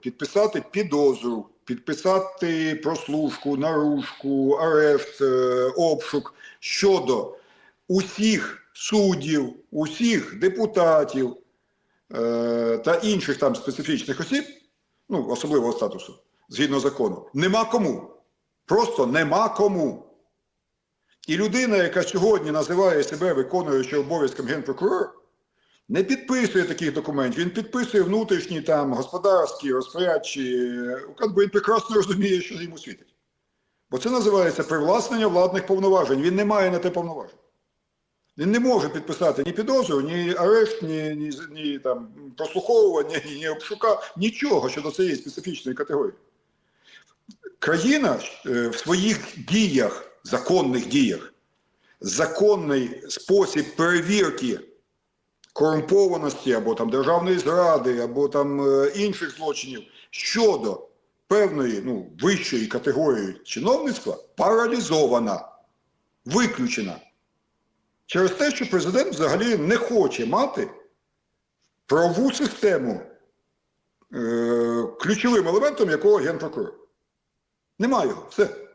підписати підозру, підписати прослушку, наружку, арешт, е, обшук щодо усіх суддів, усіх депутатів е, та інших там специфічних осіб, ну, особливого статусу, згідно закону, нема кому. Просто нема кому. І людина, яка сьогодні називає себе виконуючим обов'язком генпрокурора, не підписує таких документів. Він підписує внутрішні там господарські, розпорядчі. указ, Бо він прекрасно розуміє, що йому світить. Бо це називається привласнення владних повноважень. Він не має на те повноважень. Він не може підписати ні підозру, ні арешт, ні, ні, ні там, прослуховування, ні, ні обшука, нічого щодо цієї специфічної категорії. Країна е, в своїх діях, законних діях, законний спосіб перевірки корумпованості або там державної зради, або там е, інших злочинів щодо певної ну, вищої категорії чиновництва паралізована, виключена. Через те, що президент взагалі не хоче мати правову систему, е, ключовим елементом якого генпрокурор. Немає його. Все.